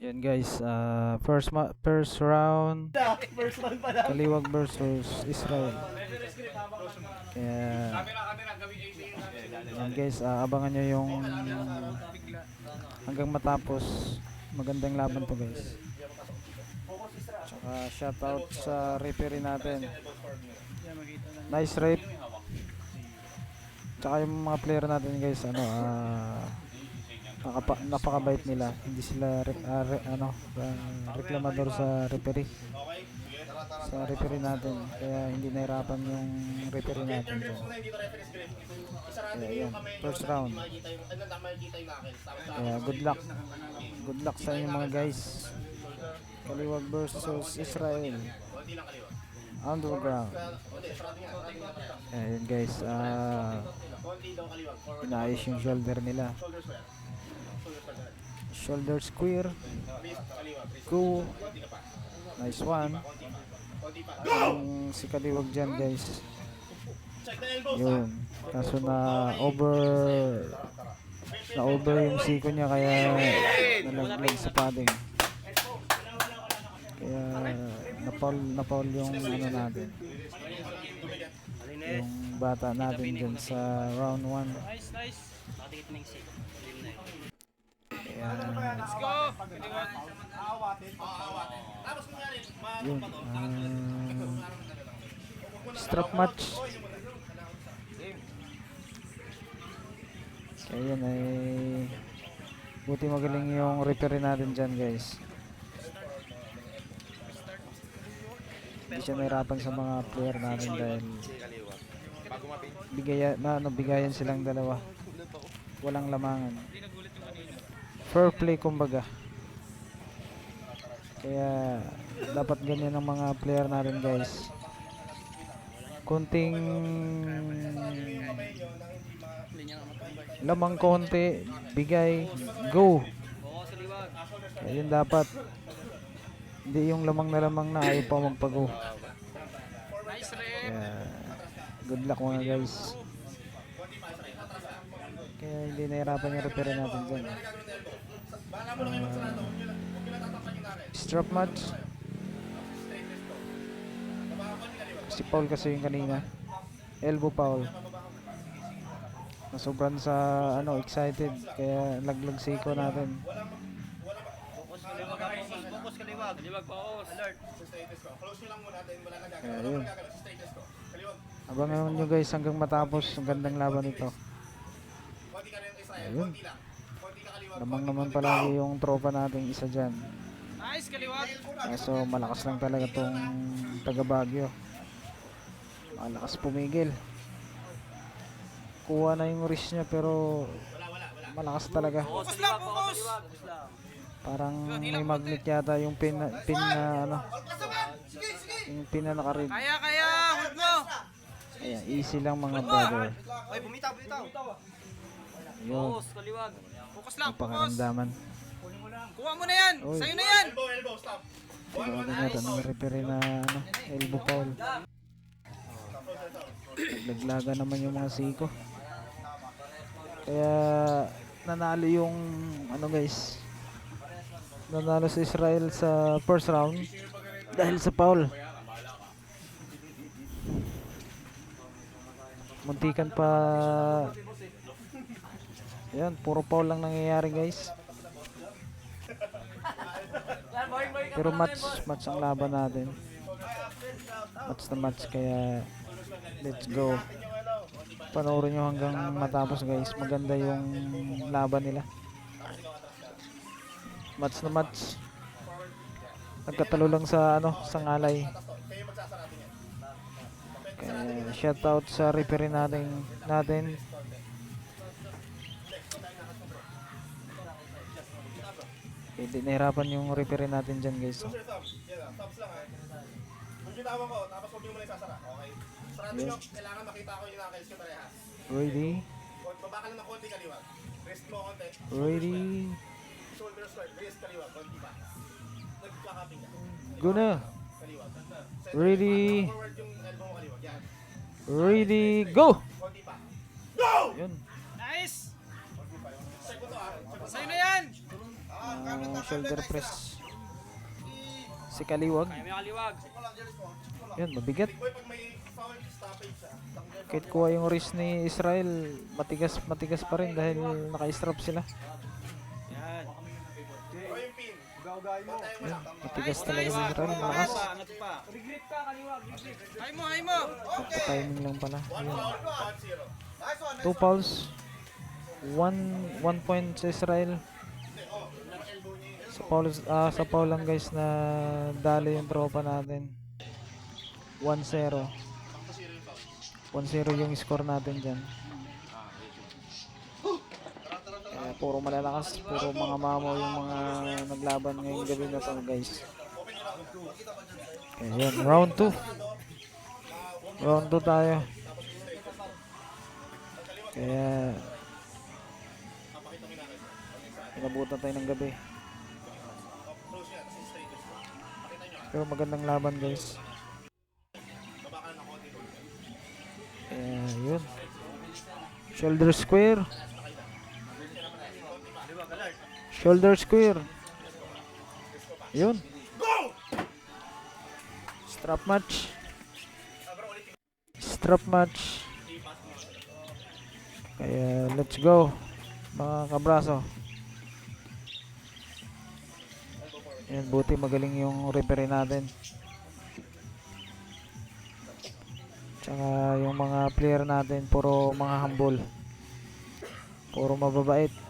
Yan guys, uh, first ma- first round, First round pa lang. Kaliwag versus Israel. Kaya, yan guys, uh, abangan nyo yung hanggang matapos. Magandang laban to guys. Tsaka shoutout sa referee natin. Nice rape. Tsaka yung mga player natin guys, ano, ah, nakapa, napakabait nila. Hindi sila re, ah, re- ano, ah, reklamador sa referee. Sa referee natin. Kaya hindi nahirapan yung referee natin. So, kaya yan, first round. Kaya good luck. Good luck sa inyo mga guys. Kaliwag versus Israel. Underground. Ayan guys, ah inayos yung shoulder nila. Shoulder square. Go. Nice one. Yung si Kaliwag dyan guys. Yun. Kaso na over na over yung siko niya kaya nalaglag sa padding. Kaya napaul napaul yung ano natin. Bata natin dyan sa round 1. Nice, nice. Nakadikit na yung safe. Kaya Let's go! yun. ah, strap match. Kaya yun ay buti magaling yung referee natin dyan guys. Hindi siya nahirapan sa mga player natin dahil bigaya, na, ano, bigayan silang dalawa. Walang lamangan. Fair play kumbaga. Kaya dapat ganyan ang mga player natin guys. Kunting lamang konti, bigay, go. Oo, sa liwag. Kaya yun dapat. Hindi yung lamang na lamang na ayaw pa magpago. Kaya good luck mga guys. Kaya hindi nahirapan yung repair natin dyan. Ah, strap match. Si Paul kasi yung kanina. Elbow Paul. Nasobran sa ano excited kaya laglag siko natin. Focus ka liwag. Focus, focus ka liwag. Liwag pa, Alert. Kaya yun. Abangan nyo guys hanggang matapos ang gandang laban ito. Ayun. Lamang naman palagi yung tropa nating isa dyan. Nice, kaliwag. Kaso malakas lang talaga tong taga Baguio. Malakas pumigil. Kuha na yung wrist niya pero malakas talaga. Focus lang, focus. Parang may magnet yata yung pin, na- pin na ano. Yung pin na nakarib. Kaya, kaya. Hold mo. Ayan, easy lang mga brother. Ay, bumitaw, bumitaw. Yun, Focus, kaliwag. Focus lang, focus. napakaramdaman. Kuha mo na yan. Uy. Sa'yo na yan. Tinawagan yata ng referee na ano, elbow foul. Naglaglaga naman yung mga siko. Kaya nanalo yung ano guys. Nanalo si Israel sa first round dahil sa foul. Muntikan pa Yan, puro foul lang nangyayari guys. Pero match, match ang laban natin. Match na match kaya let's go. Panoorin nyo hanggang matapos guys. Maganda yung laban nila. Match na match. Nagkatalo lang sa ano, sa ngalay. Kaya shoutout sa referee natin natin. Hindi nahirapan yung referee natin dyan guys. oh. Yes. Kailangan makita ko yung nakakils ko parehas. Ready? Baba ka lang kaliwag. Rest. Ready? Shoulder square. Rest kaliwag. Konti pa. Nagkakaping ka. Go na! Kaliwag. Ready? Forward yung elbow mo kaliwag. Yan. Ready? Go! Konti pa. Yun. Nice. Check mo to ah. Sa'yo na yan. Ah, shoulder press. Si Kaliwag. Kaya may kaliwag. Yun, mabigat. Tanggal Kahit kuha yung wrist ni Israel, matigas matigas pa rin dahil naka-strap sila. Matigas talaga si Israel, malakas. Regret ka, kaliwag. Hay mo, hay mo. timing lang pala. One. Two fouls. One, one point sa Israel. Sa foul, ah, sa foul lang guys na dali yung tropa natin. 1-0. 1-0 yung score natin dyan. Puro malalakas, puro mga mamaw yung mga naglaban ngayong gabi na to guys. Kaya yun, round 2. Round 2 tayo. Kaya inabutan tayo ng gabi. Pero magandang laban guys. Kaya yun. Shoulder square. Shoulder square. Yun. Strap match. Strap match. Kaya let's go mga kabraso. Yan, buti magaling yung referee natin. Tsaka yung mga player natin puro mga humble. Puro mababait.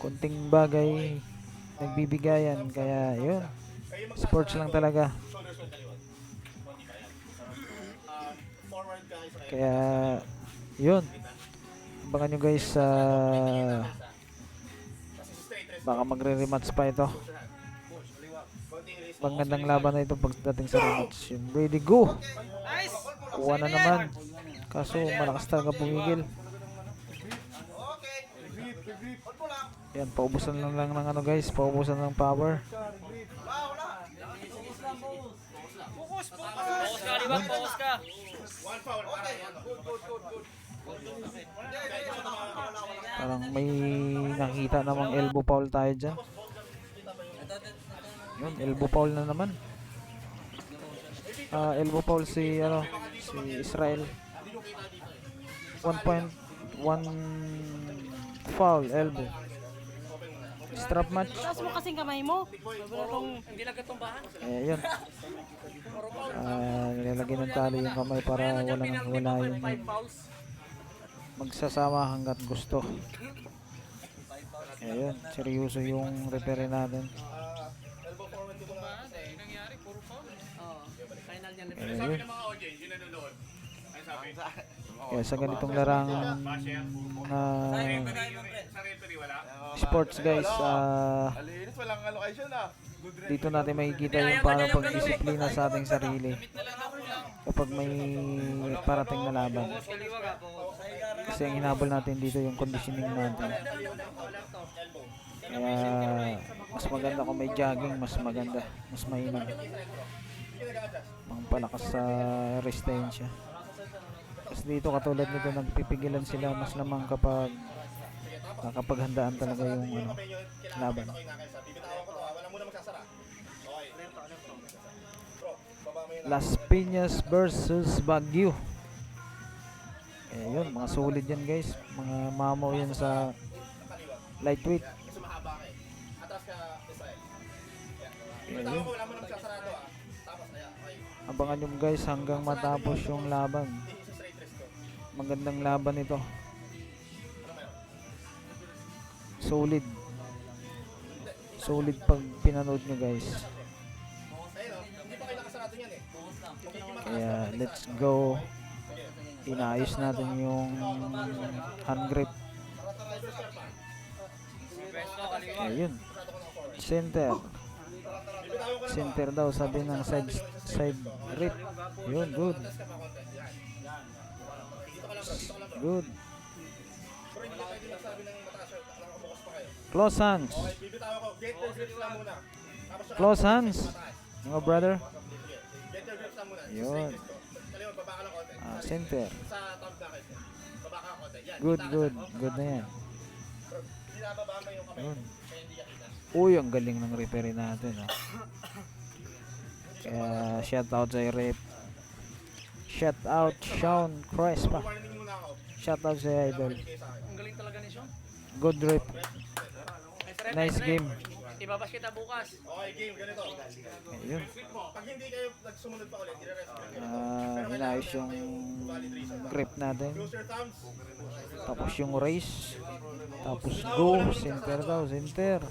Kunting bagay nagbibigayan kaya yun. Sports lang talaga. Kaya yun. Abangan nyo guys sa rest. baka magre-rematch pa ito. Konting. Magandang laban na ito pagdating sa rematch. Yung ready go. Kuha na naman. Kaso malakas talaga pumigil. Okay. Hold mo lang. Yan, paubusan lang lang ng ano guys. Paubusan ng power. Focus, focus. Focus ka, kaliwag. Focus ka. One foul. Okay. Good, good, good, good. Parang may nakita namang elbow foul tayo dyan. Yun, elbow foul na naman. Ah, elbow foul si ano, si Israel. 1.1 foul elbow. Strap match. Taas mo kasing kamay mo. Hindi lang katumbahan. Eh, yun. Ah, nilalagyan ng tali yung kamay para walang wala yung magsasama hanggat gusto. Ayun, seryoso yung referee natin. Kaya yun. Mga audience, yun nanonood. Kaya sa ganitong larang na Sa referee, wala? sports guys, ah, ah. Rest. dito natin makikita yung paano pagdisiplina sa ating sarili kapag may parating na laban. Kasi ang hinabol natin dito yung conditioning natin. Kaya mas maganda kung may jogging, mas maganda, mas mainam. Mga palakas sa resistensya. Kasi dito katulad nito nagpipigilan sila mas lamang kapag nakapaghandaan talaga yung ano, laban. Las Piñas versus Baguio. Eh yun, mga solid yan guys. Mga mamaw yan sa lightweight. Eh. Yun. Abangan nyo guys hanggang matapos yung laban. Magandang laban ito. Solid. Solid pag pinanood nyo guys. Kaya let's go. Inayos natin yung hand grip. Ayun. Center. Center daw sabi ng side side grip. Yun, good. Good. Pero hindi ka pwede magsabi ng mataas shirt. Alam ko bukas pa kayo. Close hands. Okay, bibitawan ko. Get your grips lang muna. Tapos Close hands. Mga brother. Get your grips lang muna. Yun. baba ka lang konti. Ah, center. Sa na kayo. Baba ka konti. Yan. Good, good. Good na yan. Yung binababa mo yung kamay. Yun. Kaya hindi kita. Uy, ang galing ng referee natin. Ah. Kaya shout out sa rep. Shout out Sean Crespa. Shout out sa idol. Ang galing talaga ni Sean. Good rep. Nice game. Ibabas kita bukas. Okay, game. Ganito. Ayun. Pag hindi kayo nagsumunod pa ulit, i-rest. Ah, inayos yung grip natin. Tapos yung race. Tapos go. Center daw. Center.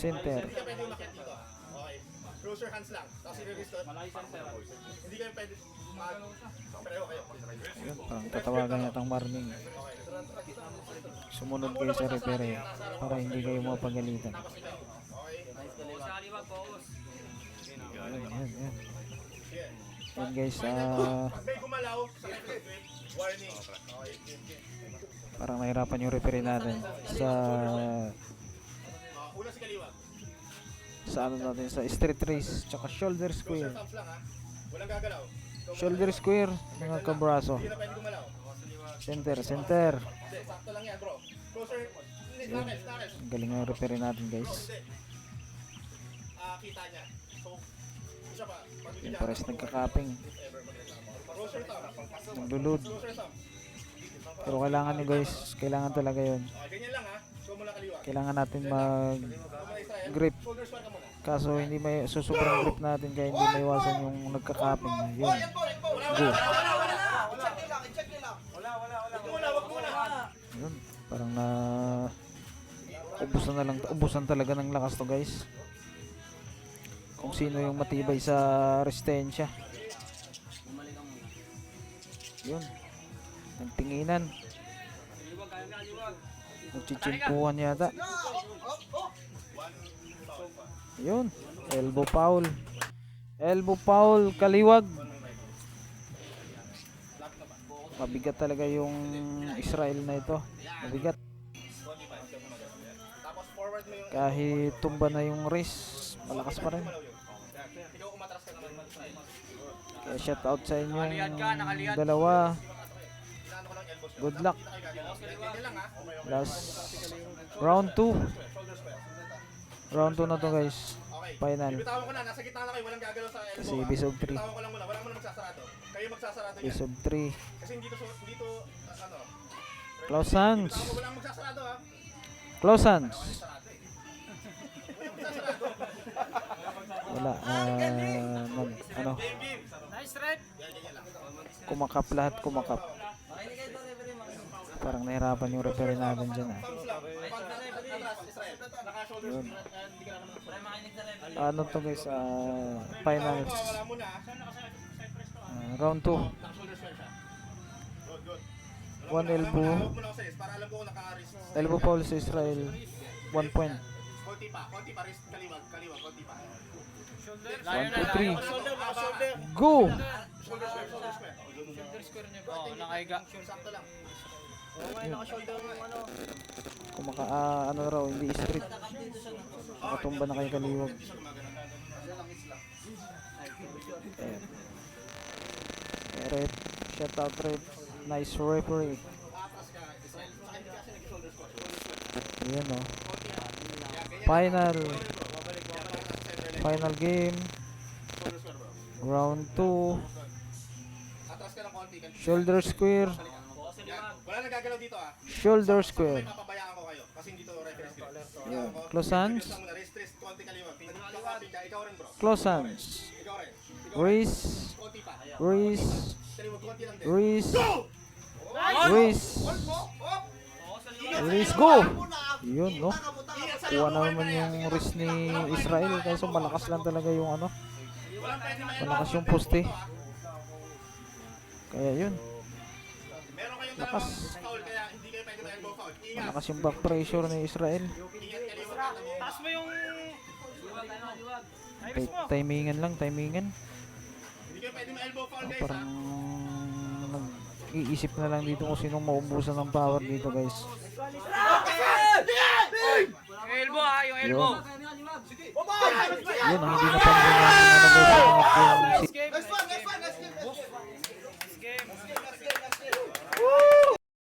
Center. Close your hands lang. Tapos i-release ko. Hindi kayo pwede mag... Pareho kayo. Yun, parang tatawagan yatang marning. Sumunod kayo sa referee para hindi kayo mapagalitan. Okay. Bukas sa kaliwag, bukas. Yan, yan, yan. Sige. Yan guys, ah, game. parang nahirapan yung referee natin sa sa ano natin sa street race tsaka shoulder square. Shoulder square mga kabraso. Center, center. Ang galing ng referee natin guys. Kita niya. So, Yung pares nagkakaping, thumbs. Pero kailangan nyo guys, kailangan talaga. Okay, ganyan lang ha. Kailangan natin mag grip. Kaso hindi may susobrang grip natin kaya hindi maiwasan yung nagkakaping. Yun. Go. Yun. Parang na ubusan na lang ubusan talaga ng lakas to guys. Kung sino yung matibay sa resistensya. Yun. Ka, kaliwag. Nagchichimpuhan yata. Yun. Elbow foul. Elbow foul. Kaliwag. Mabigat talaga yung Israel na ito. Mabigat. Kahit tumba na yung race, malakas pa rin. Kaya shout out sa nakaliyad. dalawa. Good luck. Last round 2. Round 2 na to guys. Okay. Final. Bibitawan ko na, nasa gitna na kayo, walang gagalaw sa elbow. Kasi of three. Bibitawan ko lang muna, wala mo na magsasarado. Kayo magsasarado Best yan. of 3. Kasi hindi to, hindi to, uh, ano. Close hands. Bibitawan ko, walang magsasarado ha. Close hands. Wala. nag, ano, kumakap lahat, kumakap. Parang nahirapan yung referee natin dyan ah. Yun. Ano to guys, ah, finals. Ha. Ah, round 2. Naka-shoulder square siya. Good, good. One elbow. Elbow foul sa Israel. 1 point. Konti pa, konti pa, wrist, kaliwag, kaliwag, konti pa. One, two, three. Shoulder, shoulder. Go! Shoulder square, shoulder square. Shoulder square niya. Oo, nakahiga. Sakto lang. Kumaka, ah, ano raw, hindi straight. Nakatumba na kayo kaliwag. Ayan. Eh, Rep, shout out rep. Nice referee. Ayan o. Yan, ganyan. Final. Final game. Round 2. Atras ka ng konti. kan- Shoulder square. Wala nang gagalaw dito ah. Shoulder May square. papabayaan ko kayo kasi hindi to referee script. Yan. Ako, Close hands. wrist, konti kaliwag. Nagkakapit ka, ikaw rin bro. Close hands. Ikaw rin. Wrist. Konti pa. Wrist. Wrist. Go! Wrist. Wrist. Go! Yun no. Kuha na naman yung wrist ni Israel. Kaso malakas lang talaga yung ano. May Malakas yung poste. Kaya yun. Ingat. Malakas yung back pressure ni Israel. Taas mo yung... Ti- Timingan lang, timingan. Parang nag-iisip na lang dito kung sinong maubusan ng power dito guys. Yung elbow ha, yung elbow. Yun ang hindi ano guys. Angat